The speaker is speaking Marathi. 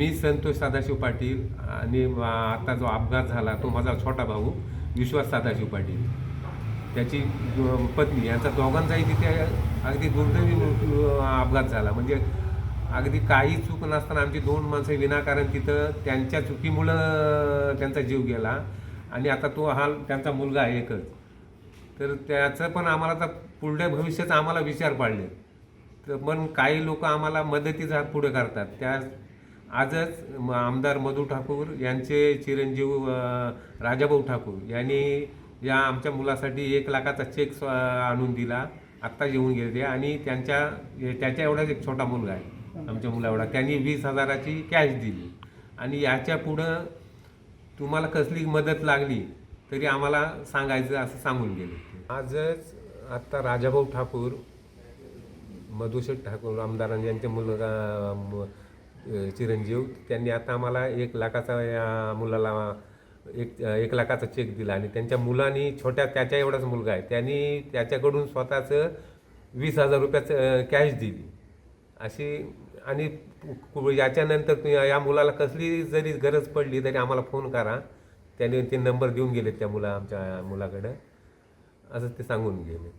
मी संतोष सदाशिव पाटील आणि आता जो अपघात झाला तो माझा छोटा भाऊ विश्वास सदाशिव पाटील. त्याची पत्नी यांचा दोघांचाही तिथे अगदी दुर्दैवी अपघात झाला. म्हणजे अगदी काही चूक नसताना आमची दोन माणसं विनाकारण तिथं त्यांच्या चुकीमुळं त्यांचा जीव गेला. आणि आता तो हा त्यांचा मुलगा आहे एकच. तर त्याचं पण आम्हाला आता पुढल्या भविष्याचा आम्हाला विचार पाडले तर पण काही लोक आम्हाला मदतीचा पुढे करतात. त्या आजच म- आमदार मधू ठाकूर यांचे चिरंजीव राजाभाऊ ठाकूर यांनी या आमच्या मुलासाठी एक लाखाचा चेक स्व- आणून दिला. आत्ता येऊन गेले आणि त्यांच्या त्याच्या एवढाच एक छोटा मुलगा आहे आमच्या मुला एवढा त्यांनी वीस हजाराची कॅश दिली. आणि याच्या पुढं तुम्हाला कसली मदत लागली तरी आम्हाला सांगायचं असं सांगून गेले आजच आत्ता राजाभाऊ ठाकूर मधुशेठ ठाकूर आमदारांनी यांच्या मुलगा चिरंजीव त्यांनी आता आम्हाला एक लाखाचा या मुलाला एक एक लाखाचा चेक दिला आणि त्यांच्या मुलांनी छोट्या त्याच्या एवढाच मुलगा आहे. त्यांनी त्याच्याकडून स्वतःचं वीस हजार रुपयाचं कॅश दिली. अशी आणि याच्यानंतर या मुलाला कसली जरी गरज पडली तरी आम्हाला फोन करा. त्याने ते नंबर देऊन गेले त्या मुला आमच्या मुलाकडं. असं ते सांगून गेले.